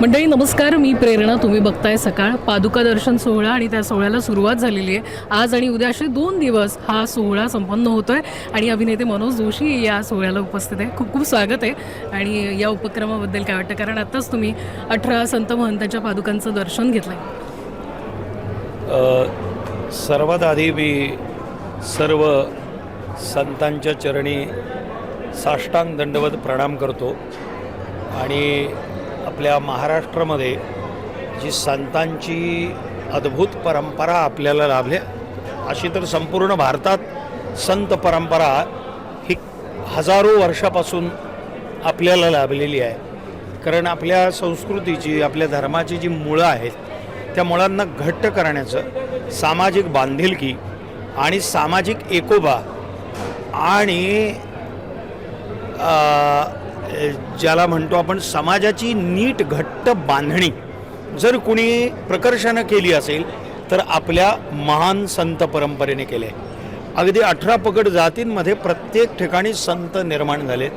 मंडळी नमस्कार. मी प्रेरणा. तुम्ही बघताय सकाळ. पादुका दर्शन सोहळा आणि त्या सोहळ्याला सुरुवात झालेली आहे. आज आणि उद्या असे दोन दिवस हा सोहळा संपन्न होतो आहे आणि अभिनेते मनोज जोशी या सोहळ्याला उपस्थित आहे. खूप खूप स्वागत आहे. आणि या उपक्रमाबद्दल काय वाटतं? कारण आत्ताच तुम्ही अठरा संत महंतांच्या पादुकांचं दर्शन घेतलं आहे सर्वात आधी मी सर्व संतांच्या चरणी साष्टांग दंडवत प्रणाम करतो. आणि आपल्या महाराष्ट्रामध्ये जी संतांची अद्भुत परंपरा आपल्याला लाभली अशी तर संपूर्ण भारतात संत परंपरा ही हजारो वर्षापासून आपल्याला लाभलेली आहे. कारण आपल्या संस्कृतीची आपल्या धर्माची जी मुळं आहेत त्या मुळांना घट्ट करण्याचं सामाजिक बांधिलकी आणि सामाजिक एकोबा आणि ज्याला म्हणतो आपण समाजाची नीट घट्ट बांधणी. जर कुणी प्रकर्षानं केली असेल तर आपल्या महान संत परंपरेने केले. अगदी अठरा पगड जातींमध्ये प्रत्येक ठिकाणी संत निर्माण झाले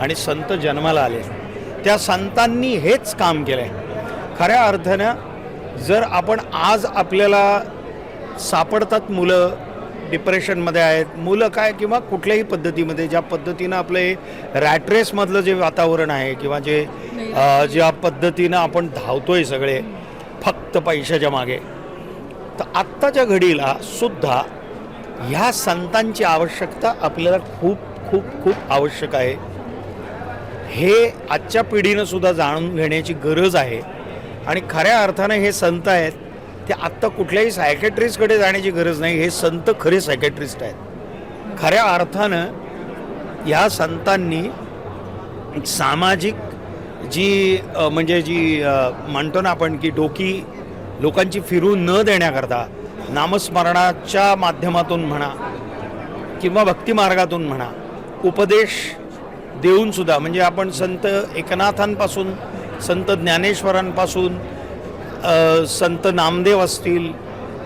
आणि संत जन्माला आले. त्या संतांनी हेच काम केलं आहे खऱ्या अर्थानं जर आपण आज आपल्याला सापडतात मुलं डिप्रेशनमध्ये आहेत. मुलं काय किंवा कुठल्याही पद्धतीमध्ये ज्या पद्धतीनं आपले रॅट्रेसमधलं जे वातावरण आहे किंवा जे ज्या पद्धतीनं आपण धावतोय सगळे फक्त पैशाच्या मागे. तर आत्ताच्या घडीला सुद्धा ह्या संतांची आवश्यकता आपल्याला खूप खूप खूप आवश्यक आहे. हे आजच्या पिढीनं सुद्धा जाणून घेण्याची गरज आहे. आणि खऱ्या अर्थानं हे संत आहेत ते आत्ता कुठल्याही सायकॅट्रिस्टकडे जाण्याची गरज नाही हे संत खरे सायकॅट्रिस्ट आहेत. खऱ्या अर्थानं या संतांनी सामाजिक जी म्हणजे जी म्हणतो ना आपण की डोकी लोकांची फिरू न देण्याकरता नामस्मरणाच्या माध्यमातून म्हणा किंवा भक्तिमार्गातून म्हणा उपदेश देऊनसुद्धा म्हणजे आपण संत एकनाथांपासून संत ज्ञानेश्वरांपासून संत नामदेव असतील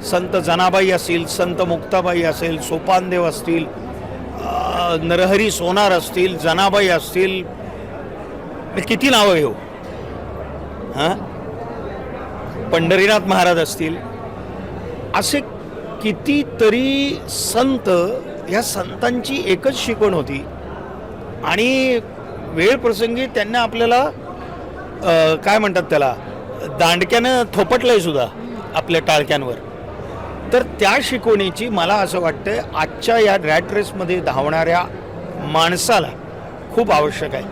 संत जनाबाई असतील संत मुक्ताबाई असेल सोपानदेव असतील नरहरी सोनार असतील जनाबाई असतील. किती नावं घेऊ? हां? पंढरीनाथ महाराज असतील. असे कितीतरी संत ह्या संतांची एकच शिकवण होती. आणि वेळ प्रसंगी त्यांना आपल्याला काय म्हणतात त्याला? दांडक्यानं थोपटलंय सुद्धा आपल्या टाळक्यांवर. तर त्या शिकवणीची मला असं वाटतं आजच्या या रॅट रेसमध्ये धावणाऱ्या माणसाला खूप आवश्यक आहे.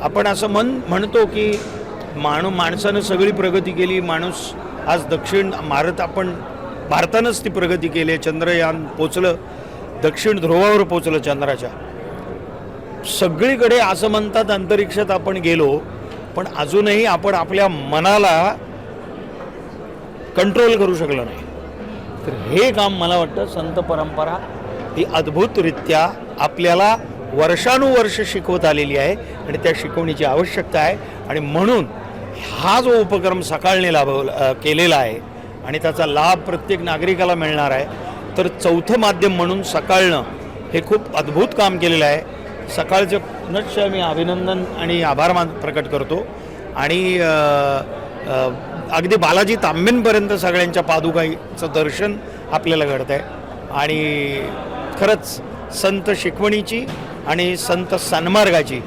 आपण असं मन म्हणतो की माणू माणसानं सगळी प्रगती केली माणूस आज दक्षिण भारत आपण भारतानंच ती प्रगती केली आहे. चंद्रयान पोचलं दक्षिण ध्रुवावर पोचलं चंद्राच्या. सगळीकडे असं म्हणतात अंतरिक्षात आपण गेलो पण अजूनही आपण आपल्या मनाला कंट्रोल करू शकलो नाही. तर हे काम मला वाटतं संत परंपरा ही अद्भुतरित्या आपल्याला वर्षानुवर्ष शिकवत आलेली आहे आणि त्या शिकवणीची आवश्यकता आहे. आणि म्हणून हा जो उपक्रम सकाळने लाभवला केलेला आहे आणि त्याचा लाभ प्रत्येक नागरिकाला मिळणार आहे. तर चौथं माध्यम म्हणून सकाळनं हे खूप अद्भुत काम केलेलं आहे. सकाळचं पुनश्च मी अभिनंदन आणि आभार मान प्रकट करतो. आणि अगदी बालाजी तांबेंपर्यंत सगळ्यांच्या पादुकाईचं दर्शन आपल्याला घडतं आहे आणि खरंच संत शिकवणीची आणि संत सन्मार्गाची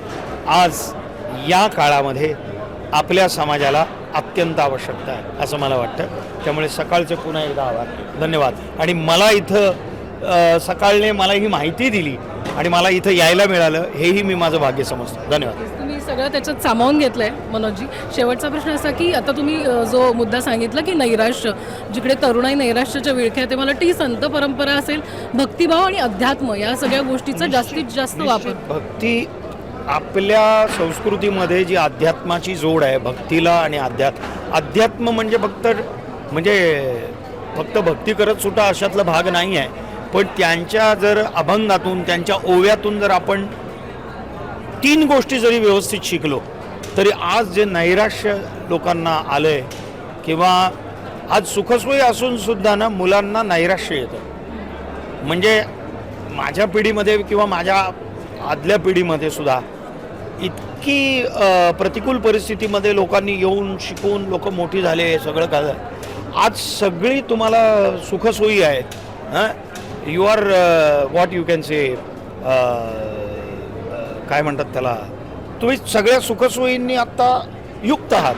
आज या काळामध्ये आपल्या समाजाला अत्यंत आवश्यकता आहे असं मला वाटतं. त्यामुळे सकाळचे पुन्हा एकदा आभार. धन्यवाद. आणि मला इथं सकाळने मला ही माहिती दिली आणि मला इथं यायला मिळालं हेही मी माझं भाग्य समजतो. धन्यवाद. तुम्ही सगळं त्याच्यात सामावून घेतलंय मनोजजी. शेवटचा प्रश्न असा की आता तुम्ही जो मुद्दा सांगितला की नैराश्य जिकडे तरुणाई नैराश्याच्या विळख्या ते मला ती संत परंपरा असेल भक्तिभाव आणि अध्यात्म या सगळ्या गोष्टीचा जास्तीत जास्त वापर. भक्ती आपल्या संस्कृतीमध्ये जी अध्यात्माची जोड आहे भक्तीला आणि अध्यात्म. अध्यात्म म्हणजे फक्त म्हणजे फक्त भक्ती करत सुद्धा अशातला भाग नाही आहे. पण त्यांच्या जर अभंगातून त्यांच्या ओव्यातून जर आपण तीन गोष्टी जरी व्यवस्थित शिकलो तरी आज जे नैराश्य लोकांना आलं आहे किंवा आज सुखसोयी असूनसुद्धा ना मुलांना नैराश्य येतं. म्हणजे माझ्या पिढीमध्ये किंवा माझ्या आदल्या पिढीमध्ये सुद्धा इतकी प्रतिकूल परिस्थितीमध्ये लोकांनी येऊन शिकून लोक मोठी झाले सगळं काय आज सगळी तुम्हाला सुखसोयी आहेत you are what you can say काय म्हणतात त्याला? तुम्ही सगळ्या सुखसोयींनी आत्ता युक्त आहात.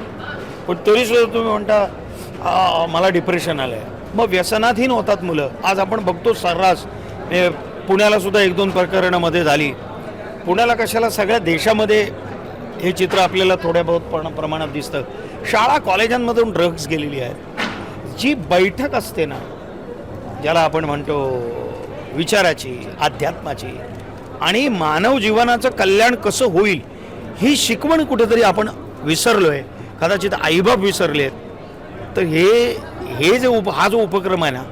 पण तरीसुद्धा तुम्ही म्हणता मला डिप्रेशन आलं आहे मग व्यसनाधीन होतात मुलं. आज आपण बघतो सर्रास हे पुण्याला सुद्धा एक दोन प्रकरणामध्ये झाली. पुण्याला कशाला सगळ्या देशामध्ये हे चित्र आपल्याला थोड्या बहुत प्रमाणात दिसतं. शाळा कॉलेजांमधून ड्रग्ज गेलेली आहेत. जी बैठक असते ना ज्याला आपण म्हणतो विचाराची अध्यात्माची. आणि मानव जीवनाचं कल्याण कसं होईल ही शिकवण कुठेतरी आपण विसरलो आहे कदाचित आईबाप विसरलेत. तर हे हे जे उप हा जो उपक्रम आहे ना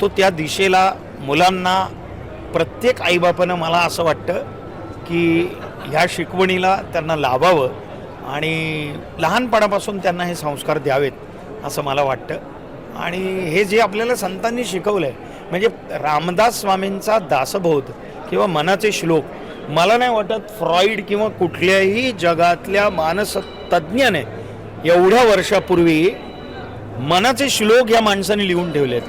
तो त्या दिशेला मुलांना प्रत्येक आईबापानं मला असं वाटतं की ह्या शिकवणीला त्यांना लाभावं आणि लहानपणापासून त्यांना हे संस्कार द्यावेत असं मला वाटतं. आणि हे जे आपल्याला संतांनी शिकवलं आहे म्हणजे रामदास स्वामींचा दासबोध किंवा मनाचे श्लोक मला नाही वाटत फ्रॉईड किंवा कुठल्याही जगातल्या मानस तज्ज्ञाने एवढ्या वर्षापूर्वी मनाचे श्लोक या माणसाने लिहून ठेवलेत.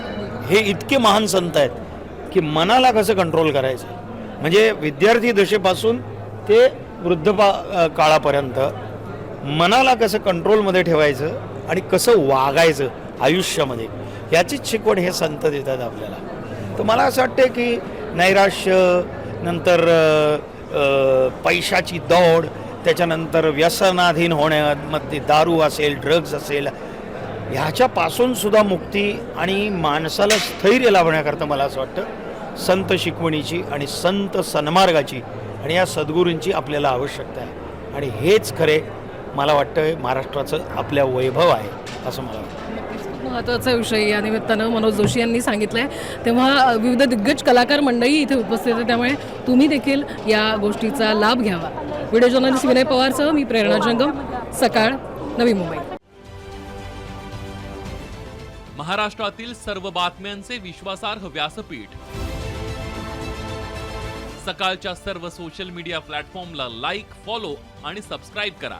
हे इतके महान संत आहेत की मनाला कसं कंट्रोल करायचं? म्हणजे विद्यार्थी दशेपासून ते वृद्धपा काळापर्यंत मनाला कसं कंट्रोलमध्ये ठेवायचं आणि कसं वागायचं आयुष्यामध्ये? याचीच शिकवण हे संत देतात आपल्याला. तर मला असं वाटतं की नैराश्य नंतर पैशाची दौड त्याच्यानंतर व्यसनाधीन होण्यामध्ये दारू असेल ड्रग्ज असेल ह्याच्यापासून सुद्धा मुक्ती आणि माणसाला स्थैर्य लाभण्याकरता मला असं वाटतं संत शिकवणीची आणि संत सन्मार्गाची आणि या सद्गुरूंची आपल्याला आवश्यकता आहे. आणि हेच खरे मला वाटतं महाराष्ट्राचं आपल्या वैभव आहे असं मला वाटतं. महत्त्वाचा विषय या निमित्तानं मनोज जोशी यांनी सांगितलंय. तेव्हा विविध दिग्गज कलाकार मंडळी इथे उपस्थित आहे त्यामुळे तुम्ही देखील या गोष्टीचा लाभ घ्यावा. व्हिडिओ जर्नलिस्ट विनय पवारसह मी प्रेरणा जंगम. सकाळ नवी मुंबई. महाराष्ट्रातील सर्व बातम्यांचे विश्वासार्ह व्यासपीठ. सकाळच्या सर्व सोशल मीडिया प्लॅटफॉर्मला लाईक फॉलो आणि सबस्क्राईब करा.